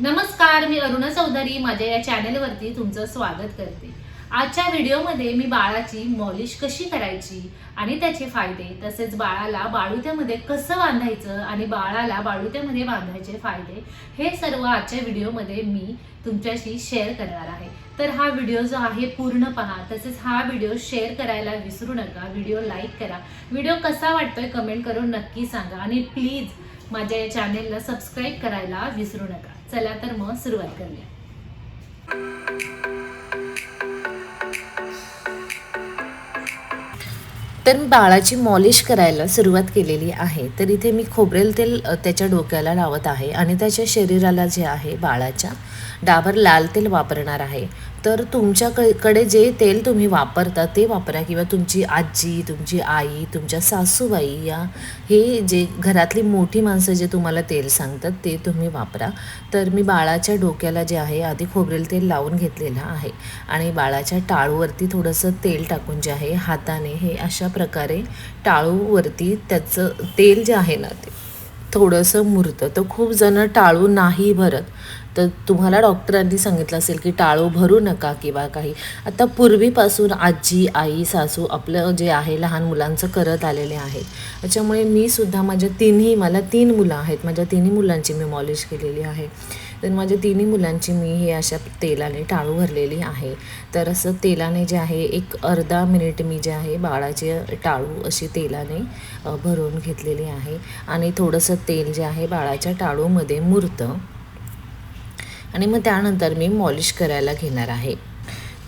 नमस्कार मी अरुणा चौधरी. माझ्या या चॅनलवरती तुमचं स्वागत करते. आजच्या व्हिडिओमध्ये मी बाळाची मॉलिश कशी करायची आणि त्याचे फायदे तसेच बाळाला बाळुत्यामध्ये कसं बांधायचं आणि बाळाला बाळुत्यामध्ये बांधायचे फायदे हे सर्व आजच्या व्हिडिओमध्ये मी तुमच्याशी शेअर करणार आहे. तर हा व्हिडिओ जो आहे पूर्ण पहा. तसेच हा व्हिडिओ शेअर करायला विसरू नका. व्हिडिओ लाईक करा. व्हिडिओ कसा वाटतोय कमेंट करून नक्की सांगा. आणि प्लीज माझ्या या चॅनेलला सबस्क्राईब करायला विसरू नका. चला तर मग सुरुवात करूया. तर मी बाळाची मॉलिश करायला सुरुवात केलेली आहे. तर इथे मी खोबरेल तेल त्याच्या डोक्याला लावत आहे आणि त्याच्या शरीराला जे आहे बाळाच्या डाबर लाल तेल वापरणार आहे. तर तुमच्याकडे जे तेल तुम्ही वापरता ते वापरा किंवा तुमची आजी तुमची आई तुमच्या सासूबाई या हे जे घरातली मोठी माणसं जे तुम्हाला तेल सांगतात ते तुम्ही वापरा. तर मी बाळाच्या डोक्याला जे आहे आधी खोबरेल तेल लावून घेतलेलं आहे. आणि बाळाच्या टाळूवरती थोडंसं तेल टाकून जे आहे हाताने हे अशा प्रकारे टाळूवरती त्याचं तेल जे आहे ना ते थोडंसं मुरतं. तर खूप जण टाळू नाही भरत. तर तुम्हाला डॉक्टरांनी सांगितलं असेल की टाळू भरू नका किंवा काही. आता पूर्वीपासून आजी आई सासू आपलं जे आहे लहान मुलांचं करत आलेले आहे त्याच्यामुळे मी सुद्धा माझ्या तिन्ही मला तीन मुलं आहेत. माझ्या तिन्ही मुलांची मी मॉलिश केलेली आहे. तर माझ्या तिन्ही मुलांची मी हे अशा तेलाने टाळू भरलेली आहे. तर असं तेलाने जे आहे एक अर्धा मिनिट मी जे आहे बाळाचे टाळू अशी तेलाने भरून घेतलेली आहे. आणि थोडंसं तेल जे आहे बाळाच्या टाळूमध्ये मुरतं. आणि मग त्यानंतर मी मॉलिश करायला घेणार आहे.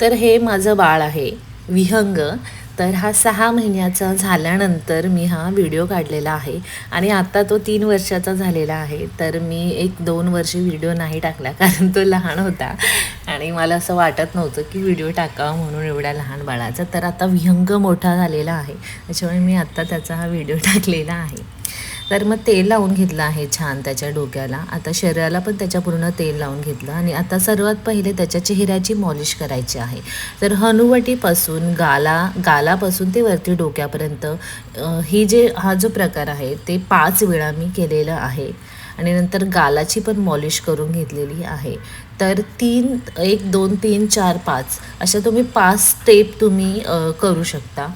तर हे माझं बाळ आहे विहंग. तर हा सहा महिन्याचा झाल्यानंतर मी हा व्हिडिओ काढलेला आहे. आणि आत्ता तो तीन वर्षाचा झालेला आहे. तर मी एक दोन वर्ष व्हिडिओ नाही टाकला कारण तो लहान होता. आणि मला असं वाटत नव्हतं की व्हिडिओ टाकावा म्हणून एवढ्या लहान बाळाचा. तर आता विहंग मोठा झालेला आहे. त्याच्यामुळे मी आत्ता त्याचा हा व्हिडिओ टाकलेला आहे. तर मग तेल लावून घेतलं आहे छान त्याच्या डोक्याला. आता शरीराला पण त्याच्या पूर्ण तेल लावून घेतलं आणि आता सर्वात पहिले त्याच्या चेहऱ्याची मॉलिश करायची आहे. तर हनुवटीपासून गाला गालापासून ते वरती डोक्यापर्यंत ही जे हा जो प्रकार आहे ते पाच वेळा मी केलेलं आहे. आणि नंतर गालाची पण मॉलिश करून घेतलेली आहे. तर तीन एक दोन तीन चार पाच अशा तुम्ही पाच स्टेप तुम्ही करू शकता.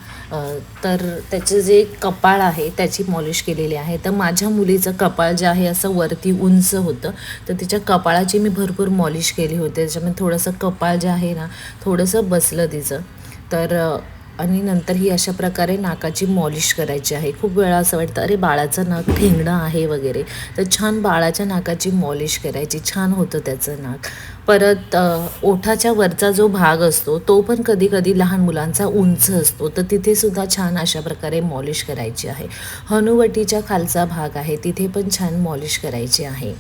तर त्याचं जे कपाळ आहे त्याची मॉलिश केलेली आहे. तर माझ्या मुलीचं कपाळ जे आहे असं वरती उंच होतं. तर तिच्या कपाळाची मी भरपूर मॉलिश केली होती. त्याच्यामुळे थोडंसं कपाळ जे आहे ना थोडंसं बसलं तिचं. तर आणि नंतर ही अशा प्रकारे नाकाची मॉलिश करायची आहे. खूप वेळा असं वाटतं अरे बाळाचं नाक ठेंगणं आहे वगैरे. तर छान बाळाच्या नाकाची मॉलिश करायची. छान होतं त्याचं नाक. परत ओठाच्या वरचा जो भाग असतो तो पण कधी कधी लहान मुलांचा उंच असतो. तर तिथे सुद्धा छान अशा प्रकारे मॉलिश करायची आहे. हनुवटीच्या खालचा भाग आहे तिथे पण छान मॉलिश करायची आहे.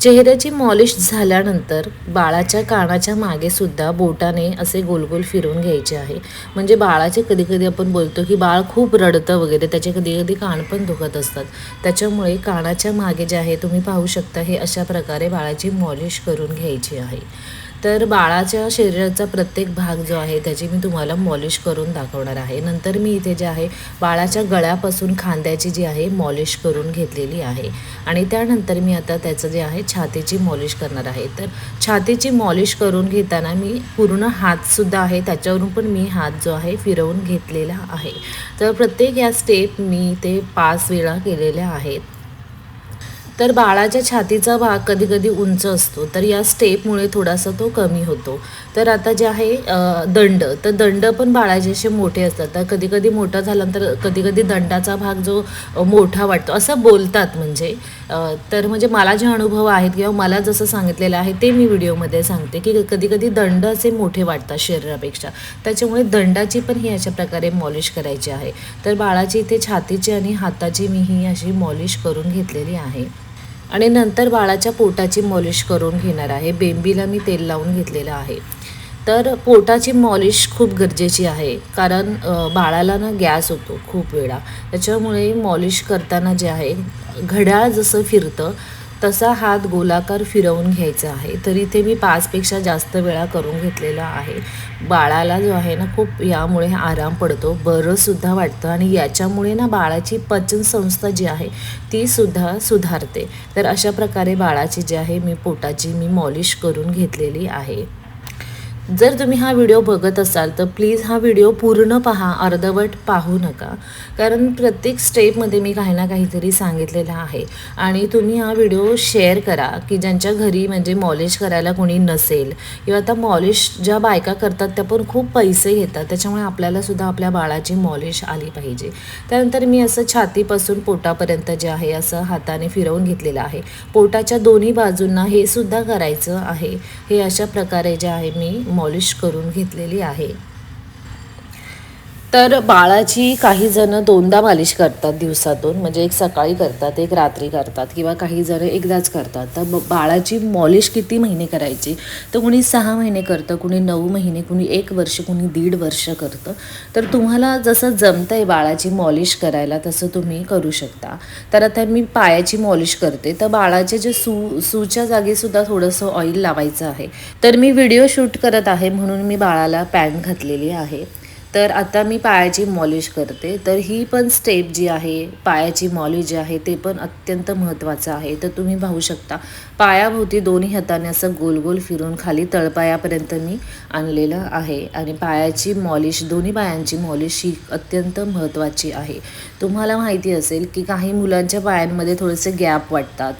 चेहऱ्याची मॉलिश झाल्यानंतर बाळाच्या कानाच्या मागे सुद्धा बोटाने असे गोल गोल घ्यायचे आहे. म्हणजे बाळाचे कधी कधी आपण बोलतो की बाळ खूप रडतं वगैरे त्याचे कधी कधी कान पण दुखत असतात. त्याच्यामुळे कानाच्या मागे जे आहे तुम्ही पाहू शकता हे अशा प्रकारे बाळाची मॉलिश करून घ्यायची आहे. तर बाळाच्या शरीराचा प्रत्येक भाग जो आहे त्याची मी तुम्हाला मॉलिश करून दाखवणार आहे. नंतर मी इथे जे आहे बाळाच्या गळ्यापासून खांद्याची जी आहे मॉलिश करून घेतलेली आहे. आणि त्यानंतर मी आता त्याचं जे आहे छातीची मॉलिश करणार आहे. तर छातीची मॉलिश करून घेताना मी पूर्ण हातसुद्धा आहे त्याच्यावरून पण मी हात जो आहे फिरवून घेतलेला आहे. तर प्रत्येक या स्टेप मी ते पाच वेळा केलेल्या आहेत. तर बाळाच्या छातीचा भाग कधी कधी उंच असतो. तर या स्टेपमुळे थोडासा तो कमी होतो. तर आता जे आहे दंड. तर दंड पण बाळाचे असे मोठे असतात. तर कधी कधी मोठा झाल्यानंतर कधी कधी दंडाचा भाग जो मोठा वाटतो. असं बोलतात म्हणजे तर म्हणजे मला जे अनुभव आहेत किंवा मला जसं सांगितलेलं आहे ते मी व्हिडिओमध्ये सांगते की कधी कधी दंड असे मोठे वाटतात शरीरापेक्षा. त्याच्यामुळे दंडाची पण ही अशा प्रकारे मॉलिश करायची आहे. तर बाळाची इथे छातीची आणि हाताची मी ही अशी मॉलिश करून घेतलेली आहे. आणि नंतर बाळाच्या पोटाची मॉलिश करून घेणार आहे. बेंबीला मी तेल लावून घेतलेलं आहे. तर पोटाची मॉलिश खूप गरजेची आहे. कारण बाळाला ना गॅस होतो खूप वेळा. त्याच्यामुळे मॉलिश करताना जे आहे घड्याळ जसं फिरतं तसा हात गोलाकार फिरवून घ्यायचा आहे. तर इथे मी पाचपेक्षा जास्त वेळा करून घेतलेला आहे. बाळाला जो आहे ना खूप यामुळे आराम पडतो. बरंसुद्धा वाटतं आणि याच्यामुळे ना बाळाची पचनसंस्था जी आहे ती सुद्धा सुधारते. तर अशा प्रकारे बाळाची जी आहे मी पोटाची मी मॉलिश करून घेतलेली आहे. जर तुम्ही हा व्हिडिओ बघत असाल तर प्लीज हा व्हिडिओ पूर्ण पहा अर्धवट पाहू नका. कारण प्रत्येक स्टेपमध्ये मी काही ना काहीतरी सांगितलेलं आहे. आणि तुम्ही हा व्हिडिओ शेअर करा की ज्यांच्या घरी म्हणजे मॉलिश करायला कोणी नसेल किंवा आता मॉलिश ज्या बायका करतात त्या पण खूप पैसे घेतात त्याच्यामुळे आपल्यालासुद्धा आपल्या बाळाची मॉलिश आली पाहिजे. त्यानंतर मी असं छातीपासून पोटापर्यंत जे आहे असं हाताने फिरवून घेतलेलं आहे. पोटाच्या दोन्ही बाजूंना हे सुद्धा करायचं आहे. हे अशा प्रकारे जे आहे मी मॉलिश करून घेतलेली आहे. तर बाळाची काही जण दोनदा मालिश करतात दिवसातून म्हणजे एक सकाळी करतात एक रात्री करतात किंवा काही जण एकदाच करतात. तर ब- बाळाची मॉलिश किती महिने करायची? तर कुणी सहा महिने करतं कुणी नऊ महिने कुणी एक वर्ष कुणी दीड वर्ष करतं. तर तुम्हाला जसं जमतं आहे बाळाची मॉलिश करायला तसं तुम्ही करू शकता. तर आता मी पायाची मॉलिश करते. तर बाळाचे जे सू सूच्या जागीसुद्धा थोडंसं ऑइल लावायचं आहे. तर मी व्हिडिओ शूट करत आहे म्हणून मी बाळाला पॅन्ट घातलेली आहे. तर आता मी पायाची मॉलिश करते. तर ही पण स्टेप जी आहे पायाची मॉलिश जी आहे ते पण अत्यंत महत्त्वाचं आहे. तर तुम्ही पाहू शकता पायाभोवती दोन्ही हाताने असं गोल गोल फिरून खाली तळपायापर्यंत मी आणलेलं आहे. आणि पायाची मॉलिश दोन्ही पायांची मॉलिश ही अत्यंत महत्त्वाची आहे. तुम्हाला माहिती असेल की काही मुलांच्या पायांमध्ये थोडेसे गॅप वाटतात.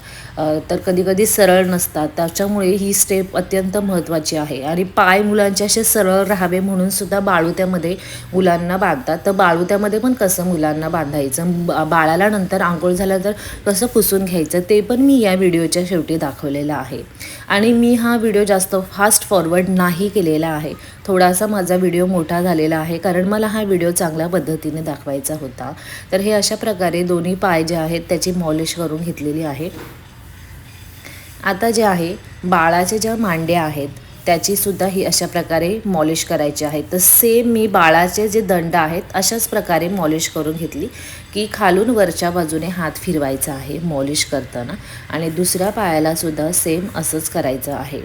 तर कधीकधी सरळ नसतात. त्याच्यामुळे ही स्टेप अत्यंत महत्त्वाची आहे. आणि पाय मुलांचे असे सरळ राहावे म्हणून सुद्धा बाळुत्यामध्ये मुलांना बांधतात. तर बाळुत्यामध्ये पण कसं मुलांना बांधायचं? बा- बाळाला नंतर आंघोळ झालं तर कसं पुसून घ्यायचं? ते पण मी या व्हिडिओच्या शेवटी दाखवलेला आहे. आणि मी हा व्हिडिओ जास्त फास्ट फॉरवर्ड नाही केलेला आहे. थोडासा माझा व्हिडिओ मोठा झालेला आहे कारण मला हा व्हिडिओ चांगल्या पद्धतीने दाखवायचा होता. तर हे अशा प्रकारे दोन्ही पाय जे आहेत त्याची मॉलिश करून घेतलेली आहे. आता जे आहे बाळाचे ज्या मांड्या आहेत त्याची सुद्धा ही अशा प्रकारे मॉलिश करायची आहे. तर सेम मी बाळाचे जे दंड आहेत अशाच प्रकारे मॉलिश करून घेतली की खालून वरच्या बाजूने हात फिरवायचा आहे मॉलिश करताना आणि दुसऱ्या पायाला सुद्धा सेम असंच करायचं आहे.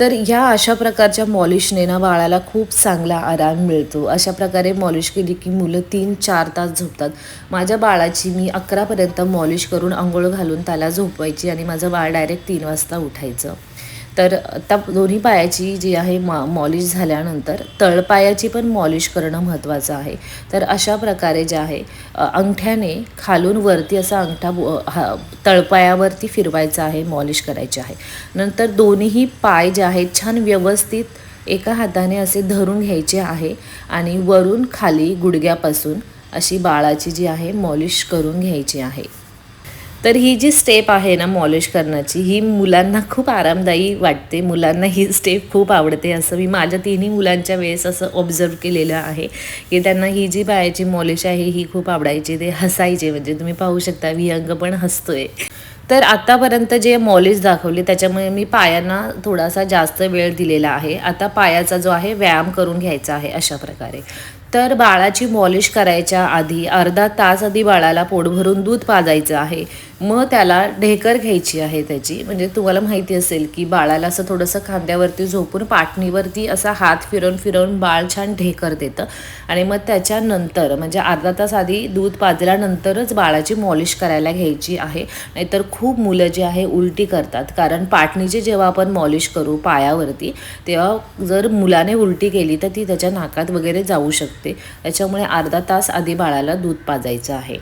तर ह्या अशा प्रकारच्या मॉलिशने ना बाळाला खूप चांगला आराम मिळतो. अशा प्रकारे मॉलिश केली की मुलं तीन चार तास झोपतात. माझ्या बाळाची मी अकरापर्यंत मॉलिश करून आंघोळ घालून त्याला झोपवायची आणि माझं बाळ डायरेक्ट तीन वाजता उठायचं. तर आता दोन्ही पायाची जी आहे मॉ मॉलिश झाल्यानंतर तळपायाची पण मॉलिश करणं महत्त्वाचं आहे. तर अशा प्रकारे जे आहे अंगठ्याने खालून वरती असा अंगठा हा तळपायावरती फिरवायचा आहे मॉलिश करायची आहे. नंतर दोन्हीही पाय जे आहेत छान व्यवस्थित एका हाताने असे धरून घ्यायचे आहे आणि वरून खाली गुडघ्यापासून अशी बाळाची जी आहे मॉलिश करून घ्यायची आहे. तर ही जी स्टेप आहे ना मॉलिश करण्याची ही मुलांना खूप आरामदायी वाटते. मुलांना ही स्टेप खूप आवडते. असं मी माझ्या तिन्ही मुलांच्या वेळेस असं ऑब्झर्व केलेलं आहे की त्यांना ही जी पायाची मॉलिश आहे ही खूप आवडायची. ते हसायचे. म्हणजे तुम्ही पाहू शकता विहंग पण हसतोय. तर आतापर्यंत जे मॉलिश दाखवले त्याच्यामुळे मी पायांना थोडासा जास्त वेळ दिलेला आहे. आता पायाचा जो आहे व्यायाम करून घ्यायचा आहे अशा प्रकारे. तर बाळाची मॉलिश करायच्या आधी अर्धा तास आधी बाळाला पोट भरून दूध पाजायचं आहे. मग त्याला ढेकर घ्यायची आहे त्याची. म्हणजे तुम्हाला माहिती असेल की बाळाला असं थोडंसं खांद्यावरती झोपून पाटणीवरती असा हात फिरवून फिरवून बाळ छान ढेकर देतं. आणि मग त्याच्यानंतर म्हणजे अर्धा तास आधी दूध पाजल्यानंतरच बाळाची मॉलिश करायला घ्यायची आहे. नाहीतर खूप मुलं जी आहे उलटी करतात. कारण पाटणीची जेव्हा आपण मॉलिश करू पायावरती तेव्हा जर मुलाने उलटी केली तर ती त्याच्या नाकात वगैरे जाऊ शकते. त्याच्यामुळे अर्धा तास आधी बाळाला दूध पाजायचं आहे.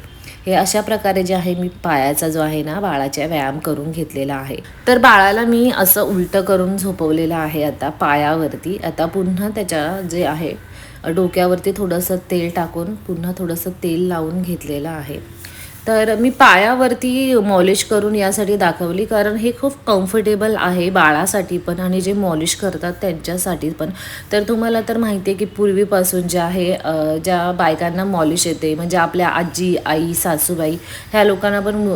हे अशा प्रकारे जे आहे मी पायाचा जो आहे ना बाळाच्या व्यायाम करून घेतलेला आहे. तर बाळाला मी असं उलटं करून झोपवलेलं आहे आता पायावरती. आता पुन्हा त्याच्या जे आहे डोक्यावरती थोडंसं तेल टाकून पुन्हा थोडंसं तेल लावून घेतलेलं आहे. तर मी पायावरती मॉलिश करून यासाठी दाखवली कारण हे खूप कम्फर्टेबल आहे बाळासाठी पण आणि जे मॉलिश करतात त्यांच्यासाठी पण. तर तुम्हाला तर माहिती आहे की पूर्वीपासून जे आहे ज्या बायकांना मॉलिश येते म्हणजे आपल्या आजी आई सासूबाई ह्या लोकांना पण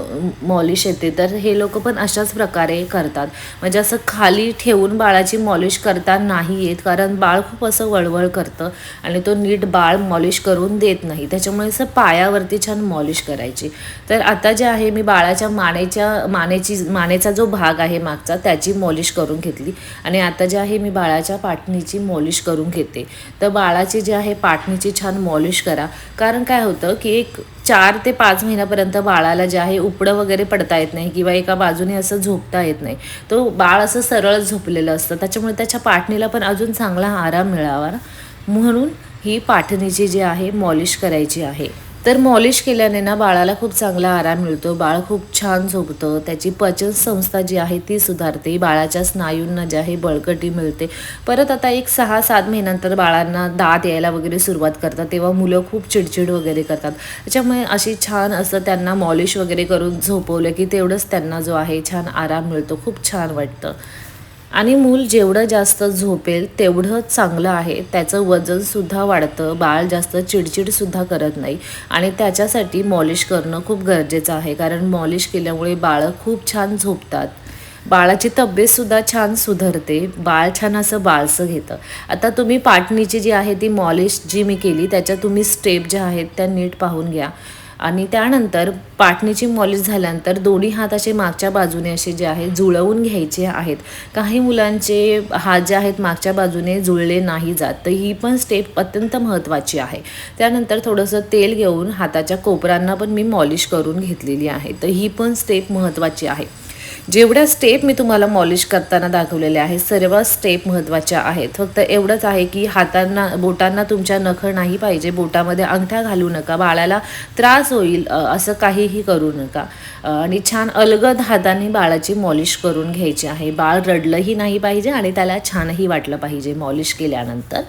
मॉलिश येते. तर हे लोक पण अशाच प्रकारे करतात. म्हणजे असं खाली ठेवून बाळाची मॉलिश करता नाही येत कारण बाळ खूप असं वळवळ करतं आणि तो नीट बाळ मॉलिश करून देत नाही. त्याच्यामुळे असं पायावरती छान मॉलिश करायची. तर आता जे आहे मी बाळाच्या मानेच्या मानेची मानेचा जो भाग आहे मागचा त्याची मॉलिश करून घेतली. आणि आता जे आहे मी बाळाच्या पाटणीची मॉलिश करून घेते. तर बाळाची जे आहे पाटणीची छान मॉलिश करा. कारण काय होतं की एक चार ते पाच महिन्यापर्यंत बाळाला जे आहे उपडं वगैरे पडता येत नाही किंवा एका बाजूने असं झोपता येत नाही. तो बाळ असं सरळ झोपलेलं असतं. त्याच्यामुळे त्याच्या पाटणीला पण अजून चांगला आराम मिळावा म्हणून ही पाठणीची जी आहे मॉलिश करायची आहे. तर मॉलिश केल्याने ना बाळाला खूप चांगला आराम मिळतो. बाळ खूप छान झोपतं. त्याची पचन संस्था जी आहे ती सुधारते. बाळाच्या स्नायूंना जे आहे बळकटी मिळते. परत आता एक सहा सात महिन्यानंतर बाळांना दात यायला वगैरे सुरुवात करतात. तेव्हा मुलं खूप चिडचिड वगैरे करतात. त्याच्यामुळे अशी छान असं त्यांना मॉलिश वगैरे करून झोपवलं की तेवढंच त्यांना जो आहे छान आराम मिळतो. खूप छान वाटतं. आणि मूल जेवढं जास्त झोपेल तेवढं चांगलं आहे. त्याचं वजनसुद्धा वाढतं. बाळ जास्त चिडचिडसुद्धा करत नाही. आणि त्याच्यासाठी मॉलिश करणं खूप गरजेचं आहे. कारण मॉलिश केल्यामुळे बाळं खूप छान झोपतात. बाळाची तब्येतसुद्धा छान सुधारते. बाळ छान असं बाळसं घेतं. आता तुम्ही पाटणीची जी आहे ती मॉलिश जी मी केली त्याच्या तुम्ही स्टेप ज्या आहेत त्या नीट पाहून घ्या. आणि त्यानंतर पाटणीची मॉलिश झाल्यानंतर दोन्ही हात असे मागच्या बाजूने असे जे आहे जुळवून घ्यायचे आहेत. काही मुलांचे हात जे आहेत मागच्या बाजूने जुळले नाही जात. तर ही पण स्टेप अत्यंत महत्त्वाची आहे. त्यानंतर थोडंसं तेल घेऊन हाताच्या कोपरांना पण मी मॉलिश करून घेतलेली आहे. तर ही पण स्टेप महत्त्वाची आहे. जेवढ्या स्टेप मी तुम्हाला मॉलिश करताना दाखवलेल्या आहेत सर्व स्टेप महत्त्वाच्या आहेत. फक्त एवढंच आहे की हातांना बोटांना तुमच्या नखं नाही पाहिजे बोटामध्ये अंगठ्या घालू नका बाळाला त्रास होईल असं काहीही करू नका. आणि छान अलगद हाताने बाळाची मॉलिश करून घ्यायची आहे. बाळ रडलंही नाही पाहिजे आणि त्याला छानही वाटलं पाहिजे मॉलिश केल्यानंतर.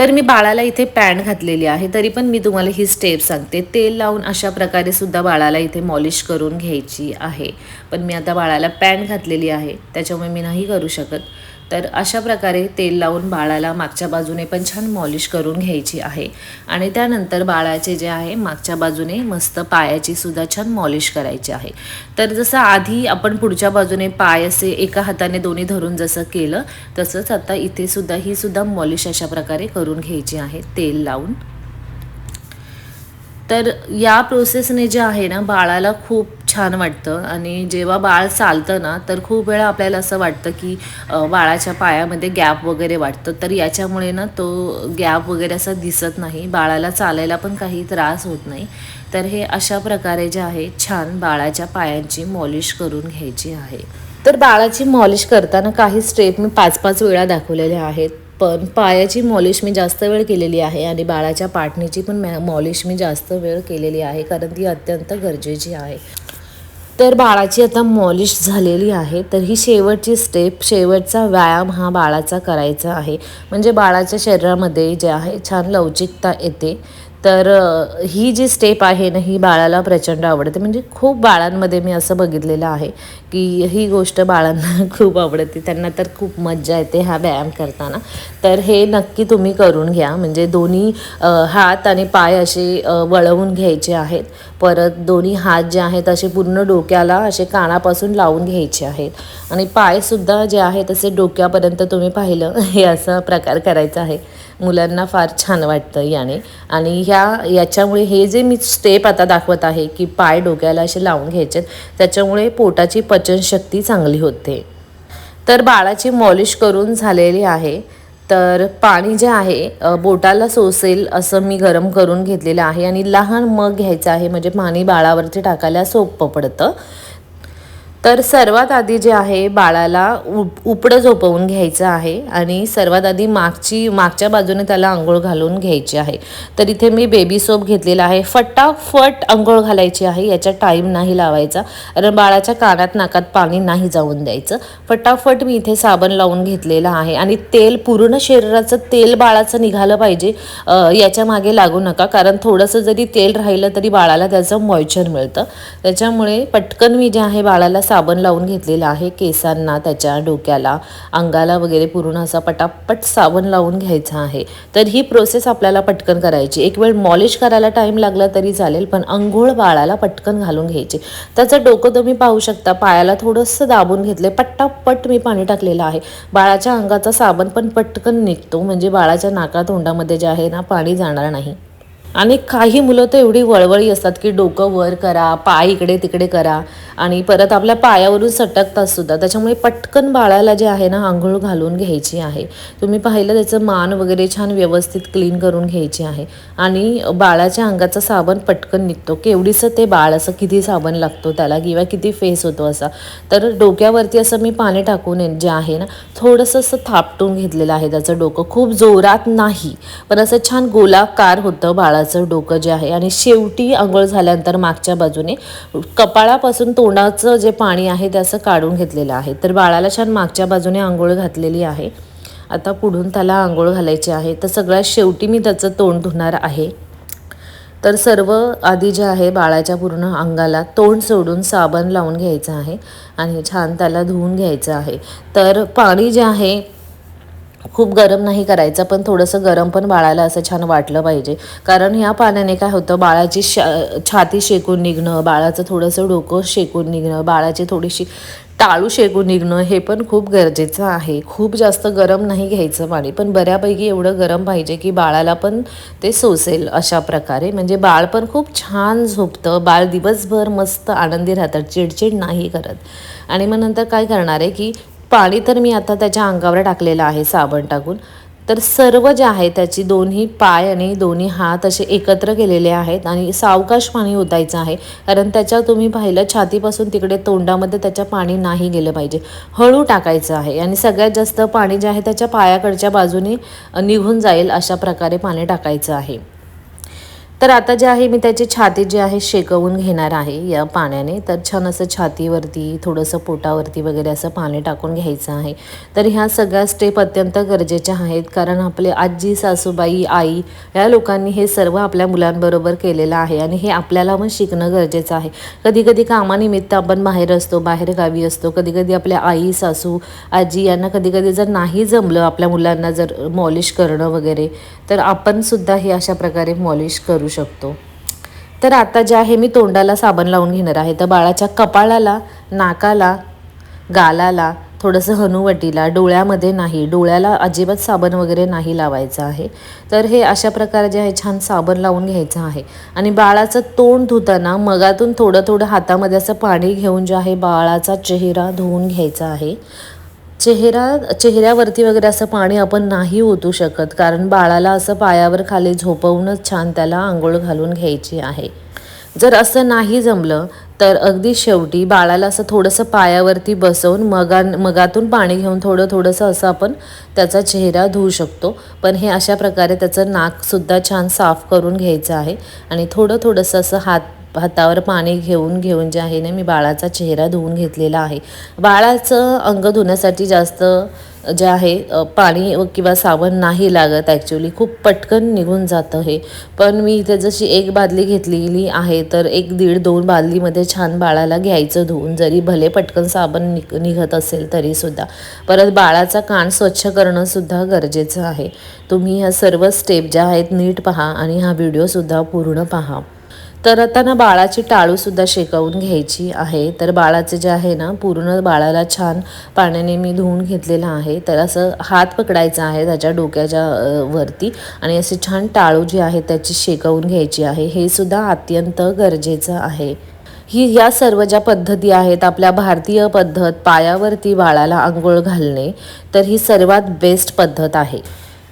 तर मी बाळाला इथे पॅन्ट घातलेली आहे तरी पण मी तुम्हाला ही स्टेप सांगते. तेल लावून अशा प्रकारे सुद्धा बाळाला इथे मॉलिश करून घ्यायची आहे. पण मी आता बाळाला पॅन्ट घातलेली आहे त्याच्यामुळे मी नाही करू शकत. तर अशा प्रकारे तेल लावून बाळाला मागच्या बाजूने पण छान मॉलिश करून घ्यायची आहे. आणि त्यानंतर बाळाचे जे आहे मागच्या बाजूने मस्त पायाची सुद्धा छान मॉलिश करायची आहे. तर जसं आधी आपण पुढच्या बाजूने पाय असे एका हाताने दोन्ही धरून जसं केलं तसंच आता इथे सुद्धा ही सुद्धा मॉलिश अशा प्रकारे करून घ्यायची आहे तेल लावून. तर या प्रोसेसने जे आहे ना बाळाला खूप छान वाटतं. आणि जेव्हा बाळ चालतं ना तर खूप वेळा आपल्याला असं वाटतं की बाळाच्या पायामध्ये गॅप वगैरे वाटतं. तर याच्यामुळे ना तो गॅप वगैरे असा दिसत नाही. बाळाला चालायला पण काही त्रास होत नाही. तर हे अशा प्रकारे जे आहे छान बाळाच्या पायांची मॉलिश करून घ्यायची आहे. तर बाळाची मॉलिश करताना काही स्टेप मी पाच पाच वेळा दाखवलेल्या आहेत. पण पायाची मॉलिश मी जास्त वेळ केलेली आहे आणि बाळाच्या पाटणीची पण मॅ- मॉलिश मी जास्त वेळ केलेली आहे कारण ती अत्यंत गरजेची आहे. तर बाळाची आता मॉलिश झालेली आहे तर ही शेवटची स्टेप शेवटचा व्यायाम हा बाळाचा करायचा आहे. म्हणजे बाळाच्या शरीरामध्ये जे आहे छान लवचिकता येते. तर ही जी स्टेप आहे ना ही बाळाला प्रचंड आवडते. म्हणजे खूप बाळांमध्ये मी असं बघितलेलं आहे की ही गोष्ट बाळांना खूप आवडते. त्यांना तर खूप मज्जा येते हा व्यायाम करताना. तर हे नक्की तुम्ही करून घ्या. म्हणजे दोन्ही हात आणि पाय असे वळवून घ्यायचे आहेत. परत दोन्ही हात जे आहेत असे पूर्ण डोक्याला असे कानापासून लावून घ्यायचे आहेत. आणि पायसुद्धा जे आहेत असे डोक्यापर्यंत तुम्ही पाहिलं हे असा प्रकार करायचा आहे. मुलांना फार छान वाटतं याने. आणि ह्या याच्यामुळे हे जे मी स्टेप आता दाखवत आहे की पाय डोक्याला असे लावून घ्यायचे त्याच्यामुळे पोटाची पचनशक्ती चांगली होते. तर बाळाची मॉलिश करून झालेली आहे. तर पाणी जे आहे बोटाला सोसेल असं मी गरम करून घेतलेलं आहे आणि लहान मग घ्यायचं आहे म्हणजे पाणी बाळावरती टाकायला सोपं पडतं. तर सर्वात आधी जे आहे बाळाला उप उपडं झोपवून घ्यायचं आहे आणि सर्वात आधी मागची मागच्या बाजूने त्याला आंघोळ घालून घ्यायची आहे. तर इथे मी बेबी सोप घेतलेला आहे. फटाफट आंघोळ घालायची आहे याचा टाईम नाही लावायचा. कारण बाळाच्या कानात नाकात पाणी नाही जाऊन द्यायचं. फटाफट मी इथे साबण लावून घेतलेलं आहे आणि तेल पूर्ण शरीराचं तेल बाळाचं निघालं पाहिजे याच्या मागे लागू नका. कारण थोडंसं जरी तेल राहिलं तरी बाळाला त्याचं मॉइचर मिळतं. त्याच्यामुळे पटकन मी जे आहे बाळाला साबण लावून घेतलेलं आहे. केसांना त्याच्या डोक्याला अंगाला वगैरे पूर्ण असा पटापट साबण लावून घ्यायचा आहे. तर ही प्रोसेस आपल्याला पटकन करायची. एक वेळ मॉलिश करायला टाईम लागला तरी चालेल पण अंघोळ बाळाला पटकन घालून घ्यायची. त्याचं डोकं तुम्ही पाहू शकता. पायाला थोडंसं दाबून घेतलं पटापट मी पाणी टाकलेलं आहे. बाळाच्या अंगाचा साबण पण पटकन निघतो. म्हणजे बाळाच्या नाका तोंडामध्ये जे आहे ना पाणी जाणार नाही. आणि काही मुलं तर एवढी वळवळी असतात की डोकं वर करा पाय इकडे तिकडे करा. आणि परत आपल्या पायावरून सटकतात सुद्धा. त्याच्यामुळे पटकन बाळाला जे आहे ना आंघोळ घालून घ्यायची आहे. तुम्ही पाहिलं त्याचं मान वगैरे छान व्यवस्थित क्लीन करून घ्यायची आहे. आणि बाळाच्या अंगाचा साबण पटकन निघतो. केवढीचं ते बाळ असं किती साबण लागतो त्याला किंवा किती फेस होतो असा. तर डोक्यावरती असं मी पाणी टाकून जे आहे ना थोडंसं असं थापटून घेतलेलं आहे त्याचं डोकं. खूप जोरात नाही पण असं छान गोलाकार होतं बाळा बाळाचं डोकं जे आहे आणि शेवटी आंघोळ झाल्यानंतर मागच्या बाजूने कपाळापासून तोंडाचं जे पाणी आहे ते असं काढून घेतलेलं आहे. तर बाळाला छान मागच्या बाजूने आंघोळ घातलेली आहे. आता पुढून त्याला आंघोळ घालायची आहे. तर सगळ्यात शेवटी मी त्याचं तोंड धुणार आहे. तर सर्व आधी जे आहे बाळाच्या पूर्ण अंगाला तोंड सोडून साबण लावून घ्यायचं आहे आणि छान त्याला धुवून घ्यायचं आहे. तर पाणी जे आहे खूप गरम नाही करायचं पण थोडंसं गरम पण बाळाला असं छान वाटलं पाहिजे. कारण ह्या पाण्याने काय होतं बाळाची शा छाती शेकून निघणं बाळाचं थोडंसं डोकं शेकून निघणं बाळाची थोडीशी टाळू शेकून निघणं हे पण खूप गरजेचं आहे. खूप जास्त गरम नाही घ्यायचं पाणी पण बऱ्यापैकी एवढं गरम पाहिजे की बाळाला पण ते सोसेल अशा प्रकारे. म्हणजे बाळ पण खूप छान झोपतं बाळ दिवसभर मस्त आनंदी राहतात चिडचिड नाही करत. आणि मग नंतर काय करणार आहे की पाणी तर मी आता त्याच्या अंगावर टाकलेलं आहे साबण टाकून. तर सर्व जे आहे त्याची दोन्ही पाय आणि दोन्ही हात असे एकत्र केलेले आहेत आणि सावकाश पाणी ओतायचं आहे. कारण त्याच्या तुम्ही पाहिलं छातीपासून तिकडे तोंडामध्ये त्याच्या पाणी नाही गेलं पाहिजे. हळू टाकायचं आहे आणि सगळ्यात जास्त पाणी जे आहे त्याच्या पायाकडच्या बाजूने निघून जाईल अशा प्रकारे पाणी टाकायचं आहे. तर आता जे आहे मी त्याची छाती जी आहे शेकवून घेणार आहे या पाण्याने. तर छान असं छातीवरती थोडंसं पोटावरती वगैरे असं पाणी टाकून घ्यायचं आहे. तर ह्या सगळ्या स्टेप अत्यंत गरजेच्या आहेत. कारण आपले आजी सासूबाई आई या लोकांनी हे सर्व आपल्या मुलांबरोबर केलेलं आहे आणि हे आपल्याला पण शिकणं गरजेचं आहे. कधी कधी कामानिमित्त आपण बाहेर असतो बाहेर गावी असतो. कधी कधी आपल्या आई सासू आजी यांना कधी कधी जर नाही जमलं आपल्या मुलांना जर मॉलिश करणं वगैरे तर आपण सुद्धा हे अशा प्रकारे मॉलिश करू शकतो. तर आता जे आहे मी तोंडाला साबण लावून घेणार आहे तर बाळाच्या कपाळाला नाकाला गालाला थोडंसं हनुवटीला डोळ्यामध्ये नाही डोळ्याला अजिबात साबण वगैरे नाही लावायचं आहे. तर हे अशा प्रकारे जे आहे छान साबण लावून घ्यायचं आहे. आणि बाळाचं तोंड धुताना मगातून थोडं थोडं हातामध्ये असं पाणी घेऊन जे आहे बाळाचा चेहरा धुवून घ्यायचा आहे. चेहरा चेहऱ्यावरती वगैरे असं पाणी आपण नाही ओतू शकत कारण बाळाला असं पायावर खाली झोपवूनच छान त्याला आंघोळ घालून घ्यायची आहे. जर असं नाही जमलं तर अगदी शेवटी बाळाला असं थोडंसं पायावरती बसवून मगा मगातून पाणी घेऊन थोडं थोडंसं असं आपण त्याचा चेहरा धुवू शकतो. पण हे अशा प्रकारे त्याचं नाकसुद्धा छान साफ करून घ्यायचं आहे आणि थोडं थोडंसं असं हात हातावर पाणी घेऊन घेऊन जे आहे ना मी बाळाचा चेहरा धुवून घेतलेला आहे. बाळाचं अंग धुण्यासाठी जास्त जे आहे पाणी किंवा साबण नाही लागत ॲक्च्युली खूप पटकन निघून जातं हे. पण मी इथे जशी एक बादली घेतलेली आहे तर एक दीड दोन बादलीमध्ये छान बाळाला घ्यायचं धुवून. जरी भले पटकन साबण निघ निघत असेल तरीसुद्धा परत बाळाचा कान स्वच्छ करणंसुद्धा गरजेचं आहे. तुम्ही ह्या सर्व स्टेप ज्या आहेत नीट पहा आणि हा व्हिडिओसुद्धा पूर्ण पहा. तर आता ना बाळाची टाळूसुद्धा शेकवून घ्यायची आहे. तर बाळाचं जे आहे ना पूर्ण बाळाला छान पाण्याने मी धुवून घेतलेलं आहे. तर असं हात पकडायचा आहे त्याच्या डोक्याच्या वरती आणि असे छान टाळू जी आहे त्याची शेकवून घ्यायची आहे. हे सुद्धा अत्यंत गरजेचं आहे. ही या सर्व ज्या पद्धती आहेत आपल्या भारतीय पद्धत पायावरती बाळाला आंघोळ घालणे तर ही सर्वात बेस्ट पद्धत आहे.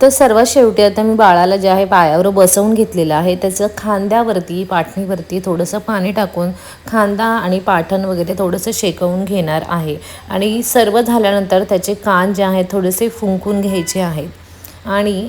तर सर्वात शेवटी आता मी बाळाला जे आहे पायावर बसवून घेतलेलं आहे त्याचं खांद्यावरती पाठणीवरती थोडंसं पाणी टाकून खांदा आणि पाठण वगैरे थोडंसं शेकवून घेणार आहे. आणि सर्व झाल्यानंतर त्याचे कान जे आहेत थोडेसे फुंकून घ्यायचे आहेत. आणि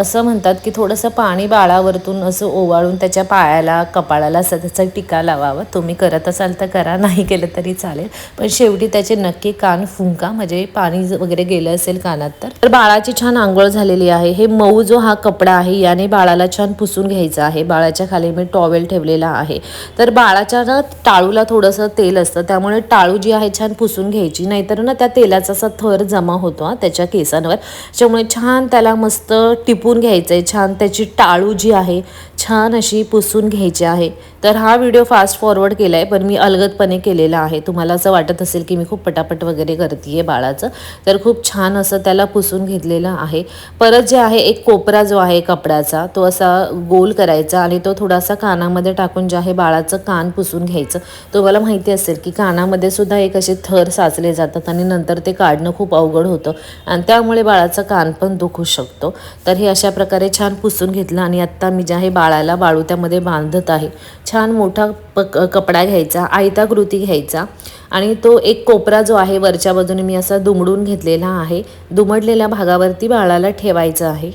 असं म्हणतात की थोडंसं पाणी बाळावरतून असं ओवाळून त्याच्या पायाला कपाळाला असं त्याचा टिका लावावा. तुम्ही करत असाल तर करा नाही केलं तरी चालेल. पण शेवटी त्याचे नक्की कान फुंका म्हणजे पाणी वगैरे गेलं असेल कानात तर. तर बाळाची छान आंघोळ झालेली आहे. हे मऊ जो हा कपडा आहे याने बाळाला छान पुसून घ्यायचा आहे. बाळाच्या खाली मी टॉवेल ठेवलेला आहे. तर बाळाच्या ना टाळूला थोडंसं तेल असतं. त्यामुळे टाळू जी आहे छान पुसून घ्यायची. नाहीतर ना त्या तेलाचा असा थर जमा होतो त्याच्या केसांवर. त्यामुळे छान त्याला त्याला मस्त टिपून घ्यायचं आहे छान. त्याची टाळू जी आहे छान अशी पुसून घ्यायची आहे. तर हा व्हिडिओ फास्ट फॉरवर्ड केला आहे पण मी अलगदपणे केलेला आहे. तुम्हाला असं वाटत असेल की मी खूप पटापट वगैरे करते आहे बाळाचं तर खूप छान असं त्याला पुसून घेतलेलं आहे. परत जे आहे एक कोपरा जो आहे कपड्याचा तो असा गोल करायचा आणि तो थोडासा कानामध्ये टाकून जे आहे बाळाचं कान पुसून घ्यायचं. तुम्हाला माहिती असेल की कानामध्ये सुद्धा एक असे थर साचले जातात आणि नंतर ते काढणं खूप अवघड होतं. आणि त्यामुळे बाळाचं कान पण दुखू शकतो. तर हे अशा प्रकारे छान पुसून घेतलं आणि आत्ता मी जे आहे बाळाला बाळूत्यामध्ये बांधत आहे. छान मोठा प कपडा घ्यायचा आयताकृती घ्यायचा आणि तो एक कोपरा जो आहे वरच्या बाजूने मी असा दुमडून घेतलेला आहे. दुमडलेल्या भागावरती बाळाला ठेवायचं आहे.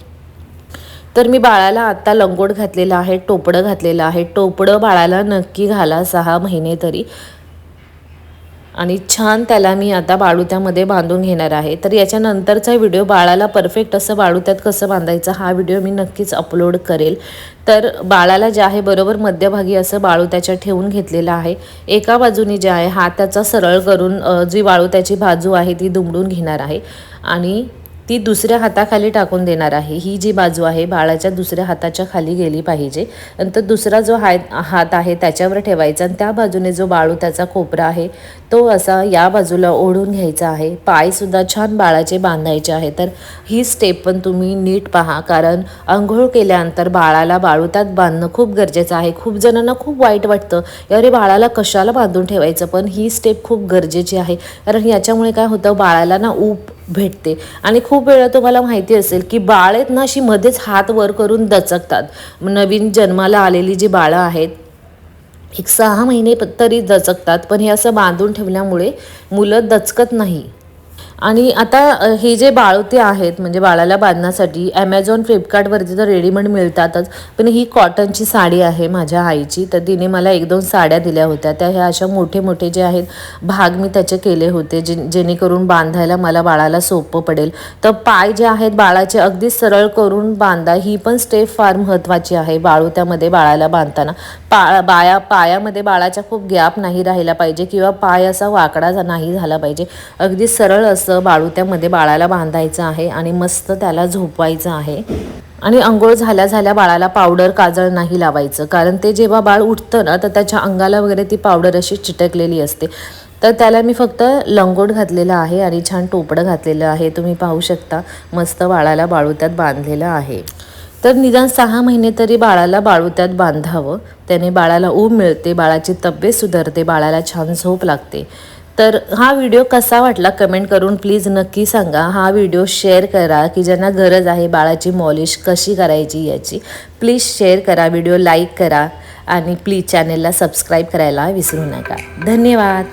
तर मी बाळाला आत्ता लंगोट घातलेला आहे टोपडं घातलेलं आहे. टोपडं बाळाला नक्की घाला सहा महिने तरी. आणि छान त्याला मी आता बाळूत्यामध्ये बांधून घेणार आहे. तर याच्यानंतरचा व्हिडिओ बाळाला परफेक्ट असं बाळूत्यात कसं बांधायचं हा व्हिडिओ मी नक्कीच अपलोड करेल. तर बाळाला जे आहे बरोबर मध्यभागी असं बाळूत्याच्या ठेवून घेतलेलं आहे. एका बाजूने जे आहे हाताचा त्याचा सरळ करून जी बाळूत्याची बाजू आहे ती दुमडून घेणार आहे. आणि ती दुसऱ्या हाताखाली टाकून देणार आहे. ही जी बाजू आहे बाळाच्या दुसऱ्या हाताच्या खाली गेली पाहिजे. नंतर दुसरा जो हात हात आहे त्याच्यावर ठेवायचा आणि त्या बाजूने जो बाळू त्याचा कोपरा आहे तो असा या बाजूला ओढून घ्यायचा आहे. पायसुद्धा छान बाळाचे बांधायचे आहे तर ही स्टेप पण तुम्ही नीट पहा. कारण आंघोळ केल्यानंतर बाळाला बाळूतात बांधणं खूप गरजेचं आहे. खूप जणांना खूप वाईट वाटतं. अरे बाळाला कशाला बांधून ठेवायचं? पण ही स्टेप खूप गरजेची आहे. कारण याच्यामुळे काय होतं? बाळाला ना ऊप भेटते. आणि खूप वेळा तुम्हाला माहिती असेल की बाळ आहेत ना अशी मध्येच हात वर करून दचकतात. नवीन जन्माला आलेली जी बाळं आहेत एक सहा महिने तरी दचकतात पण हे असं बांधून ठेवल्यामुळे मुलं दचकत नाही. आणि आता हे जे बाळोते आहेत म्हणजे बाळाला बांधण्यासाठी ॲमेझॉन फ्लिपकार्टवरती तर रेडीमेड मिळतातच. पण ही कॉटनची साडी आहे माझ्या आईची तर तिने मला एक दोन साड्या दिल्या होत्या. त्या ह्या अशा मोठे मोठे जे आहेत भाग मी त्याचे केले होते जे जेणेकरून बांधायला मला बाळाला सोपं पडेल. तर पाय जे आहेत बाळाचे अगदी सरळ करून बांधा. ही पण स्टेप फार महत्त्वाची आहे बाळूत्यामध्ये बाळाला बांधताना. पा बाया पायामध्ये बाळाच्या खूप गॅप नाही राहिला पाहिजे किंवा पाय असा वाकडा नाही झाला पाहिजे. अगदी सरळ असं बाळूत्यामध्ये बाळाला बांधायचं आहे आणि मस्त त्याला झोपवायचं आहे. आणि अंघोळ झाल्या झाल्या बाळाला पावडर काजळ नाही लावायचं. कारण ते जेव्हा बाळ उठतं ना तर त्याच्या अंगाला वगैरे ती पावडर अशी चिटकलेली असते. तर त्याला मी फक्त लंगोट घातलेलं आहे आणि छान टोपडं घातलेलं आहे. तुम्ही पाहू शकता मस्त बाळाला बाळूत्यात बांधलेलं आहे. तर निदान सहा महिने तरी बाळाला बाळूत्यात बांधावं. त्याने बाळाला ऊब मिळते बाळाची तब्येत सुधारते बाळाला छान झोप लागते. तर हा व्हिडिओ कसा वाटला कमेंट करून प्लीज नक्की सांगा. हा व्हिडिओ शेअर करा की ज्यांना गरज आहे बाळाची मॉलिश कशी करायची याची. प्लीज शेअर करा व्हिडिओ लाईक करा आणि प्लीज चॅनेलला सबस्क्राईब करायला विसरू नका. धन्यवाद.